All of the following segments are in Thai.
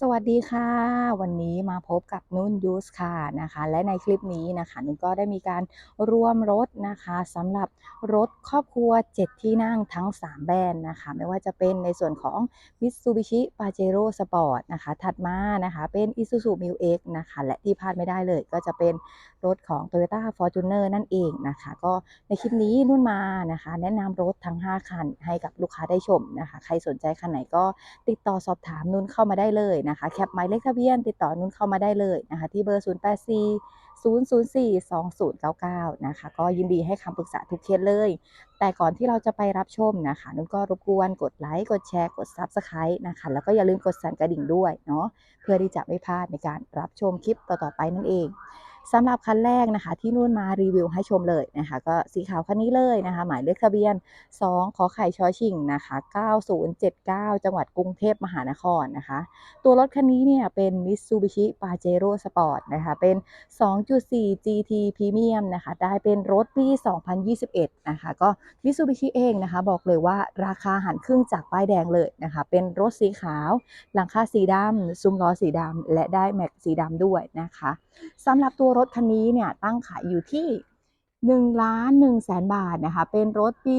สวัสดีค่ะ วันนี้มาพบกับนุ่นยูสค่ะนะคะและในคลิปนี้นะคะนุ่นก็ได้มีการรวมรถนะคะสำหรับรถครอบครัว 7 ที่นั่งทั้ง 3 แบรนด์นะคะ ไม่ว่าจะเป็นในส่วนของ Mitsubishi Pajero Sport นะคะถัดมานะคะเป็น Isuzu m i l X นะคะและที่พลาดไม่ได้เลยก็จะเป็นรถของ Toyota Fortuner นั่นเองนะคะ ก็ในคลิปนี้นุ่นมานะคะ แนะนำรถทั้ง 5 คันให้กับลูกค้าได้ชมนะคะ ใครสนใจคันไหนก็ติดต่อสอบถามนุ่นเข้ามาได้เลยนะคะแคปหมายเลขทะเบียนติดต่อนุ่นเข้ามาได้เลยนะคะที่เบอร์ 0 8 4 0 0 4 2 0 9 9 นะคะ ก็ยินดีให้คำปรึกษาทุกเคสเลย แต่ก่อนที่เราจะไปรับชมนะคะ นุ่นก็รบกวนกดไลค์กดแชร์กด Subscribe นะคะ แล้วก็อย่าลืมกดสั่นกระดิ่งด้วยเนาะเพื่อที่จะไม่พลาดในการรับชมคลิปต่อๆไปนั่นเอง สำหรับคันแรกนะคะ ที่นุ่นมารีวิวให้ชมเลยนะคะ ก็สีขาวคันนี้เลยนะคะ หมายเลขทะเบียน 2 ขอไข่ชอชิงนะคะ 9079 จังหวัดกรุงเทพมหานครนะคะ ตัวรถคันนี้เนี่ยเป็น Mitsubishi Pajero Sport นะคะ เป็น 2.4 GT Premium นะคะ ได้เป็นรถปี 2021 นะคะ ก็ Mitsubishi เองนะคะ บอกเลยว่าราคาหันครึ่งจากป้ายแดงเลยนะคะ เป็นรถสีขาว หลังคาสีดำซุ้มล้อสีดำและได้แม็กสีดำด้วยนะคะสำหรับตัวรถคันนี้เนี่ยตั้งขายอยู่ที่1ล้าน1แสนบาทนะคะ เป็นรถปี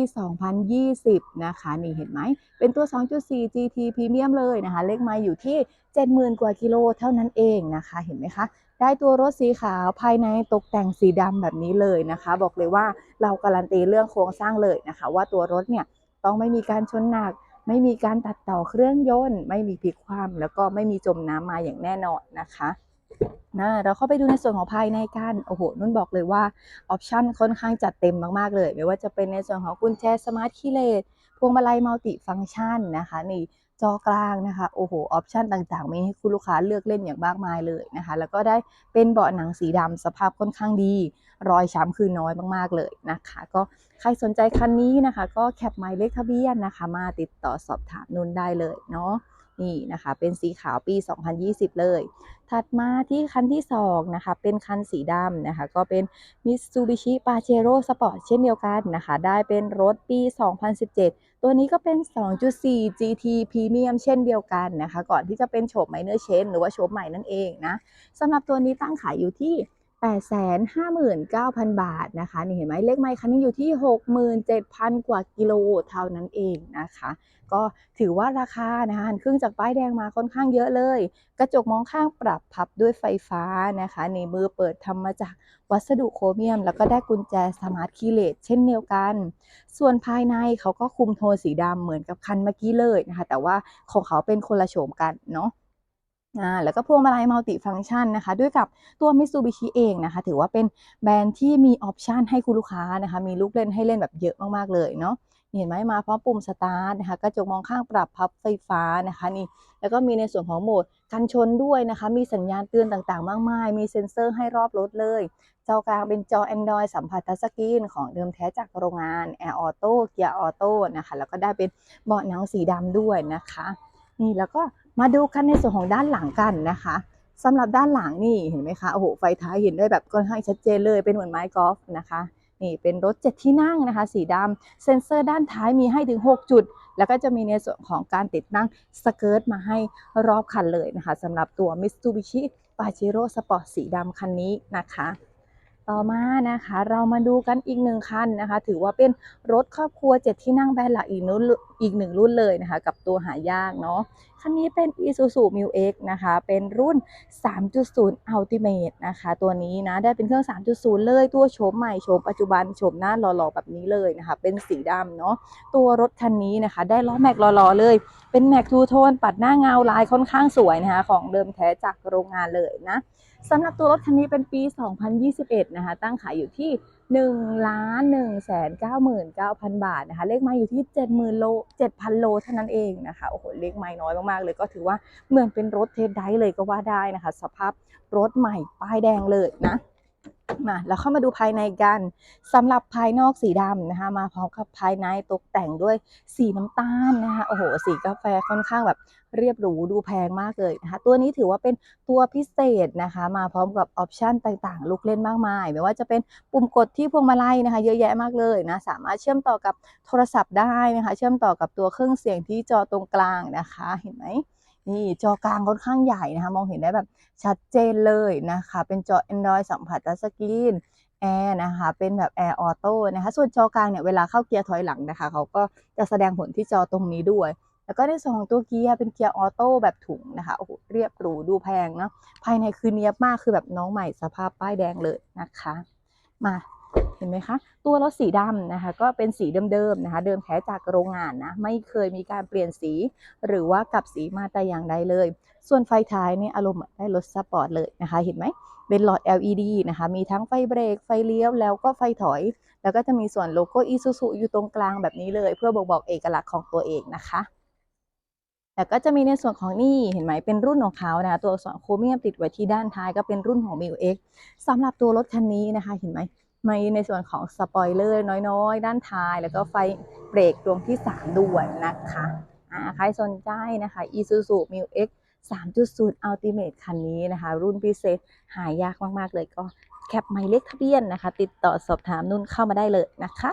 2020 นะคะ นี่เห็นไหม เป็นตัว 2.4 GT Premium เลยนะคะ เลขไมล์อยู่ที่ 70,000 กว่ากิโลเท่านั้นเองนะคะ เห็นไหมคะ ได้ตัวรถสีขาวภายในตกแต่งสีดำแบบนี้เลยนะคะ บอกเลยว่าเราการันตีเรื่องโครงสร้างเลยนะคะ ว่าตัวรถเนี่ยต้องไม่มีการชนหนัก ไม่มีการตัดต่อเครื่องยนต์ ไม่มีพลิกคว่ำแล้วก็ไม่มีจมน้ำมาอย่างแน่นอนนะคะ นะเราเข้าไปดูในส่วนของภายในกันโอ้โหนุ่นบอกเลยว่าออปชันค่อนข้างจัดเต็มมากๆเลย ไม่ว่าจะเป็นในส่วนของกุญแจสมาร์ทคีย์เลสพวงมาลัยมัลติฟังก์ชันนะคะนี่จอกลางนะคะ โอ้โห ออปชันต่างๆ มีให้คุณลูกค้าเลือกเล่นอย่างมากมายเลยนะคะ แล้วก็ได้เป็นเบาะหนังสีดำสภาพค่อนข้างดี รอยช้ำคือน้อยมากๆเลยนะคะ ก็ใครสนใจคันนี้นะคะ ก็แคปหมายเลขทะเบียนนะคะ มาติดต่อสอบถามนุ่นได้เลยเนาะ นี่นะคะเป็นสีขาวปี 2020 เลย ถัดมาที่คันที่2นะคะเป็นคันสีดำนะคะก็เป็น Mitsubishi Pajero Sport เช่นเดียวกันนะคะได้เป็นรถปี 2017 ตัวนี้ก็เป็น 2.4 GT Premium เช่นเดียวกันนะคะก่อนที่จะเป็นโฉม Minor Change หรือว่าโฉมใหม่นั่นเองนะสำหรับตัวนี้ตั้งขายอยู่ที่ 859,000 บาทนะคะ นี่เห็นไหมเลขไมล์คันนี้อยู่ที่ 67,000 กว่ากิโลเท่านั้นเองนะคะ ก็ถือว่าราคานะคะหันครึ่งจากป้ายแดงมาค่อนข้างเยอะเลย กระจกมองข้างปรับพับด้วยไฟฟ้านะคะในมือเปิดทำมาจากวัสดุโครเมียม แล้วก็ได้กุญแจสมาร์ทคีเลสเช่นเดียวกัน ส่วนภายในเขาก็คุมโทนสีดำเหมือนกับคันเมื่อกี้เลยนะคะ แต่ว่าของเขาเป็นคนละโฉมกันเนาะ อ่าแล้วก็พวงมาลัยมัลติฟังก์ชันนะคะ ด้วยกับตัว Mitsubishi เองนะคะ ถือว่าเป็นแบรนด์ที่มีออปชันให้คุณลูกค้านะคะ มีลูกเล่นให้เล่นแบบเยอะมากๆเลยเนาะเห็นไหมมาพร้อมปุ่มสตาร์ทนะคะกระจกมองข้างปรับพับไฟฟ้านะคะนี่แล้วก็มีในส่วนของโหมดกันชนด้วยนะคะ มีสัญญาณเตือนต่างๆ มากมาย มีเซ็นเซอร์ให้รอบรถเลย จอกลางเป็นจอ Android สัมผัสทัชสกรีนของเดิมแท้จากโรงงาน Air Auto เกียร์ออโต้นะคะแล้วก็ได้เป็นเบาะหนังสีดำด้วยนะคะนี่แล้วก็ มาดูกันในส่วนของด้านหลังกันนะคะสำหรับด้านหลังนี่เห็นไหมคะโอ้โหไฟท้ายเห็นได้แบบค่อนข้างชัดเจนเลยเป็นเหมือนไม้กอล์ฟนะคะนี่เป็นรถเจ็ดที่นั่งนะคะ สีดำเซ็นเซอร์ด้านท้ายมีให้ถึง 6 จุด แล้วก็จะมีในส่วนของการติดตั้งสเกิร์ตมาให้รอบคันเลยนะคะสำหรับตัว Mitsubishi Pajero Sport สีดำคันนี้นะคะ ต่อมานะคะ เรามาดูกันอีกหนึ่งคันนะคะ ถือว่าเป็นรถครอบครัว7ที่นั่งแบรนด์หลักอีกนุ่นอีกหนึ่งรุ่นเลยนะคะ กับตัวหายากเนาะคันนี้เป็น Isuzu m i l X นะคะ เป็นรุ่น 3.0 Ultimate นะคะ ตัวนี้นะ ได้เป็นเครื่อง 3.0 เลยตัวโฉมใหม่โฉมปัจจุบันโฉมหน้าหล่อๆ แบบนี้เลยนะคะ เป็นสีดำเนาะตัวรถคันนี้นะคะ ได้ล้อแม็กหล่อๆเลย เป็นแม็กทูโทนปัดหน้าเงาลายค่อนข้างสวยนะคะ ของเดิมแท้จากโรงงานเลยนะ สำหรับตัวรถคันนี้เป็นปี 2021 นะคะ ตั้งขายอยู่ที่1ล้าน1แสน99,000 บาทนะคะ เลขไม้อยู่ที่ 70,000 โล 7,000 โลเท่านั้นเองนะคะ โอ้โห เลขไม้น้อยมาก ๆ เลย ก็ถือว่าเหมือนเป็นรถเทสไดเลยก็ว่าได้นะคะ สภาพรถใหม่ป้ายแดงเลยนะ มาแล้วเข้ามาดูภายในกันสำหรับภายนอกสีดำนะคะ มาพร้อมกับภายในตกแต่งด้วยสีน้ำตาลนะคะโอ้โหสีกาแฟค่อนข้างแบบเรียบหรูดูแพงมากเลยนะคะ ตัวนี้ถือว่าเป็นตัวพิเศษนะคะ มาพร้อมกับออปชันต่างๆ ลูกเล่นมากมาย ไม่ว่าจะเป็นปุ่มกดที่พวงมาลัยนะคะ เยอะแยะมากเลยนะ สามารถเชื่อมต่อกับโทรศัพท์ได้นะคะ เชื่อมต่อกับตัวเครื่องเสียงที่จอตรงกลางนะคะ เห็นไหม นี่จอกลางค่อนข้างใหญ่นะคะ มองเห็นได้แบบชัดเจนเลยนะคะ เป็นจอ Android สัมผัสทัชสกรีนแอร์นะคะ เป็นแบบแอร์ออโต้นะคะ ส่วนจอกลางเนี่ยเวลาเข้าเกียร์ถอยหลังนะคะ เขาก็จะแสดงผลที่จอตรงนี้ด้วย แล้วก็ในส่วนของตัวเกียร์เป็นเกียร์ออโต้แบบถุงนะคะ โอ้โห เรียบหรูดูแพงเนาะ ภายในคือเนียบมาก คือแบบน้องใหม่สภาพป้ายแดงเลยนะคะ มา เห็นไหมคะ ตัวรถสีดำนะคะก็เป็นสีเดิมๆนะคะ เดิมแท้จากโรงงานนะไม่เคยมีการเปลี่ยนสี หรือว่ากลับสีมาแต่อย่างใดเลย ส่วนไฟท้ายเนี่ยอารมณ์ได้รถสปอร์ตเลยนะคะ เห็นไหมเป็นหลอด LED นะคะ มีทั้งไฟเบรก ไฟเลี้ยว แล้วก็ไฟถอย แล้วก็จะมีส่วนโลโก้ Isuzu อยู่ตรงกลางแบบนี้เลย เพื่อบอกบอกเอกลักษณ์ของตัวเองนะคะแล้วก็จะมีในส่วนของนี่เห็นไหมเป็นรุ่นของเขานะคะตัวอักษรโครเมียมติดไว้ที่ด้านท้ายก็เป็นรุ่นของ m i l X สำหรับตัวรถคันนี้นะคะ เห็นไหม มีในส่วนของสปอยเลอร์น้อยๆ ด้านท้าย แล้วก็ไฟเบรกดวงที่ 3 ด้วยนะคะอ่าใครสนใจนะคะ Isuzu m i l X 3.0 Ultimate คันนี้นะคะ รุ่นพิเศษหายากมากๆเลยก็แคปหมายเลขทะเบียนนะคะ ติดต่อสอบถามนุ่นเข้ามาได้เลยนะคะ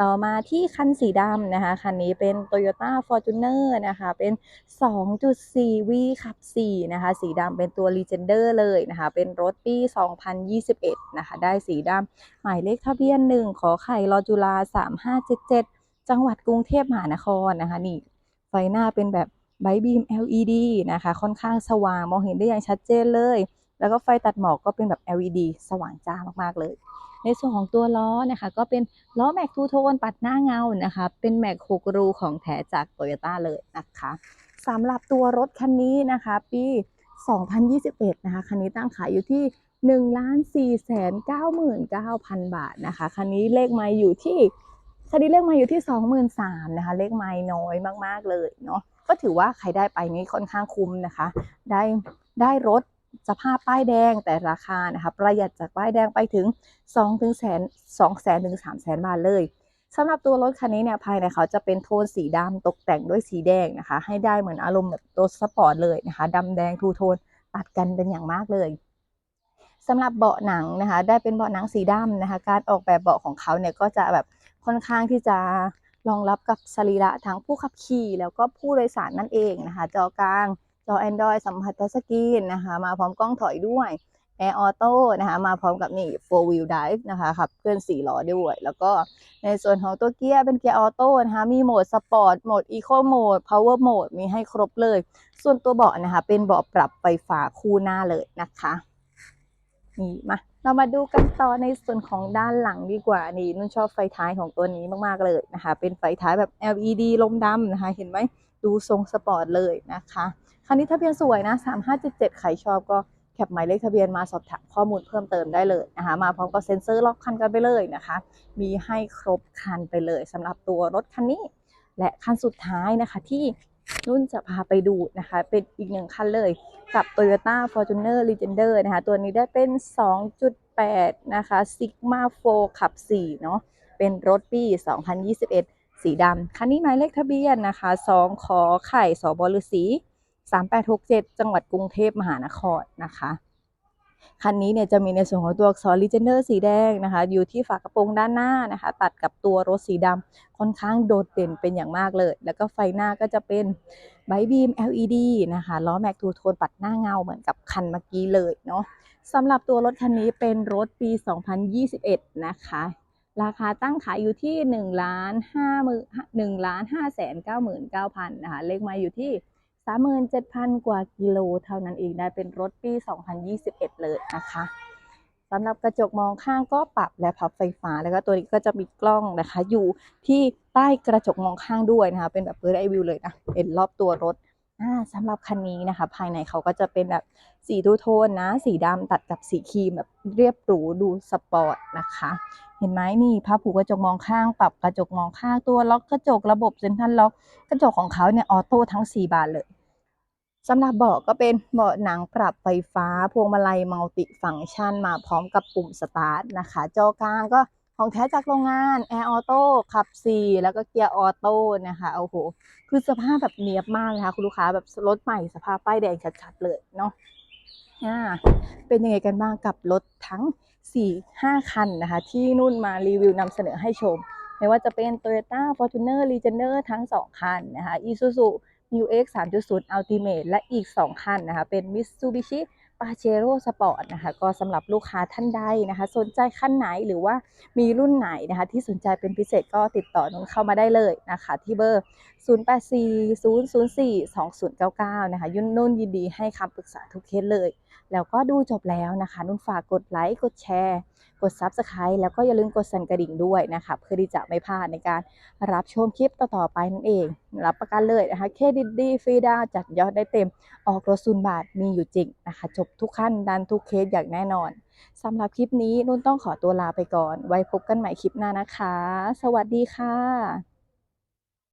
ต่อมาที่คันสีดำนะคะ คันนี้เป็น Toyota Fortuner นะคะ เป็น 2.4 V ขับ 4 นะคะ สีดำเป็นตัว Legender เลยนะคะ เป็นรถปี 2021 นะคะ ได้สีดำหมายเลขทะเบียน 1 ขอไข่รอจุฬา3577 จังหวัดกรุงเทพมหานครนะคะ นี่ ไฟหน้าเป็นแบบไบบีม LED นะคะ ค่อนข้างสว่างมองเห็นได้อย่างชัดเจนเลย แล้วก็ไฟตัดหมอกก็เป็นแบบ LED สว่างจ้ามากๆเลย ในส่วนของตัวล้อนะคะ ก็เป็นล้อแม็กทูโทนปัดหน้าเงานะคะ เป็นแม็ก6รูของแท้จากโตโยต้าเลยนะคะสำหรับตัวรถคันนี้นะคะ ปี 2021 นะคะ คันนี้ตั้งขายอยู่ที่1 4 9 9 0 0 0 บาทนะคะ คันนี้เลขไม้อยู่ที่คันนี้เลขไม้อยู่ที่ 23,000นะคะ เลขไม้น้อยมากๆเลยเนาะ ก็ถือว่าใครได้ไปนี้ค่อนข้างคุ้มนะคะ ได้ได้รถ สภาพป้ายแดงแต่ราคานะคะประหยัดจากป้ายแดงไปถึง2ถึงแสน2แสนถึง3แสนบาทเลยสำหรับตัวรถคันนี้เนี่ยภายในเขาจะเป็นโทนสีดำตกแต่งด้วยสีแดงนะคะ ให้ได้เหมือนอารมณ์แบบรถสปอร์ตเลยนะคะดำแดงทูโทนตัดกันเป็นอย่างมากเลยสำหรับเบาะหนังนะคะ ได้เป็นเบาะหนังสีดำนะคะ การออกแบบเบาะของเขาเนี่ยก็จะแบบค่อนข้างที่จะรองรับกับสรีระทั้งผู้ขับขี่แล้วก็ผู้โดยสารนั่นเองนะคะ จอกลาง จอ Android สัมผัสทัชสกรีนนะคะมาพร้อมกล้องถอยด้วย Air Auto นะคะมาพร้อมกับนี่ Four Wheel Drive นะคะขับเคลื่อน4ล้อด้วย แล้วก็ในส่วนของตัวเกียร์เป็นเกียร์ออโต้นะคะมีโหมดสปอร์ตโหมด Eco Mode Power Mode มีให้ครบเลย ส่วนตัวเบาะนะคะเป็นเบาะปรับไฟฟ้าคู่หน้าเลยนะคะนี่มาเรามาดูกันต่อในส่วนของด้านหลังดีกว่านี่นุ่นชอบไฟท้ายของตัวนี้มากๆเลยนะคะ เป็นไฟท้ายแบบ LED ลมดำนะคะ เห็นไหมดูทรงสปอร์ตเลยนะคะ คันนี้ทะเบียนสวยนะ 3577ใครชอบก็แคปหมายเลขทะเบียนมาสอบถามข้อมูลเพิ่มเติมได้เลยนะคะ มาพร้อมกับเซ็นเซอร์ล็อกคันกันไปเลยนะคะ มีให้ครบคันไปเลยสำหรับตัวรถคันนี้ และคันสุดท้ายนะคะที่นุ่นจะพาไปดูนะคะ เป็นอีกหนึ่งคันเลยกับ Toyota Fortuner Legender นะคะ ตัวนี้ได้เป็น 2.8 นะคะ Sigma 4 ขับ 4 เนาะเป็นรถปี 2021 สีดำคันนี้หมายเลขทะเบียนนะคะ 2 ขอไข่สบฤษี 3867 จังหวัดกรุงเทพมหานครนะคะคันนี้เนี่ยจะมีในส่วนของตัวอักษร Legender สีแดงนะคะ อยู่ที่ฝากระโปรงด้านหน้านะคะ ตัดกับตัวรถสีดำค่อนข้างโดดเด่นเป็นอย่างมากเลย แล้วก็ไฟหน้าก็จะเป็นไบบีม LED นะคะล้อแม็กทูโทนปัดหน้าเงาเหมือนกับคันเมื่อกี้เลยเนาะสำหรับตัวรถคันนี้เป็นรถปี 2021 นะคะ ราคาตั้งขายอยู่ที่1ล้าน5มือ1ล้าน5แสน99,000นะคะเลขมาอยู่ที่ 37,000 กว่ากิโลเท่านั้นเองได้เป็นรถปี 2021 เลยนะคะสำหรับกระจกมองข้างก็ปรับและพับไฟฟ้า แล้วก็ตัวนี้ก็จะมีกล้องนะคะ อยู่ที่ใต้กระจกมองข้างด้วยนะคะ เป็นแบบเปิดไอวิวเลยนะเห็นรอบตัวรถ สำหรับคันนี้นะคะ ภายในเขาก็จะเป็นแบบสีทูโทนนะ สีดำตัดกับสีครีมแบบเรียบหรูดูสปอร์ตนะคะ เห็นไหมนี่ผ้าผูกกระจกมองข้างปรับกระจกมองข้างตัวล็อกกระจกระบบเซนทรัลล็อกกระจกของเขาเนี่ยออโต้ทั้ง 4 บานเลยสำหรับเบาะก็เป็นเบาะหนังปรับไฟฟ้า พวงมาลัยมัลติฟังก์ชันมาพร้อมกับปุ่มสตาร์ทนะคะ จอกลางก็ ของแท้จากโรงงานแอร์ออโต้ขับ 4 แล้วก็เกียร์ออโต้นะคะโอ้โห คือสภาพแบบเนียบมากนะคะ คุณลูกค้าแบบรถใหม่สภาพป้ายแดงชัดๆเลยเนาะอ่าเป็นยังไงกันบ้างกับรถทั้ง 4-5 คันนะคะ ที่นุ่นมารีวิวนำเสนอให้ชม ไม่ว่าจะเป็น Toyota Fortuner Legender ทั้ง 2 คันนะคะ Isuzu New X 3.0 Ultimate และอีก 2 คันนะคะ เป็น Mitsubishi Pajero Sport นะคะ ก็สำหรับลูกค้าท่านใดนะคะ สนใจคันไหนหรือว่ามีรุ่นไหนนะคะ ที่สนใจเป็นพิเศษก็ติดต่อนุนเข้ามาได้เลยนะคะ ที่เบอร์ 0840042099 นะคะ ยุ่นนุ่นยินดีให้คำปรึกษาทุกเคสเลย แล้วก็ดูจบแล้วนะคะ นุ่นฝากกดไลค์กดแชร์ กด Subscribe แล้วก็อย่าลืมกดสั่นกระดิ่งด้วยนะคะ เพื่อที่จะไม่พลาดในการรับชมคลิปต่อๆไปนั่นเอง รับประกันเลยนะคะเครดิตดีฟรีดาวจัดยอดได้เต็ม ออกรถศูนย์บาทมีอยู่จริงนะคะ จบทุกขั้นดันทุกเคสอย่างแน่นอนสำหรับคลิปนี้นุ่นต้องขอตัวลาไปก่อน ไว้พบกันใหม่คลิปหน้านะคะ สวัสดีค่ะ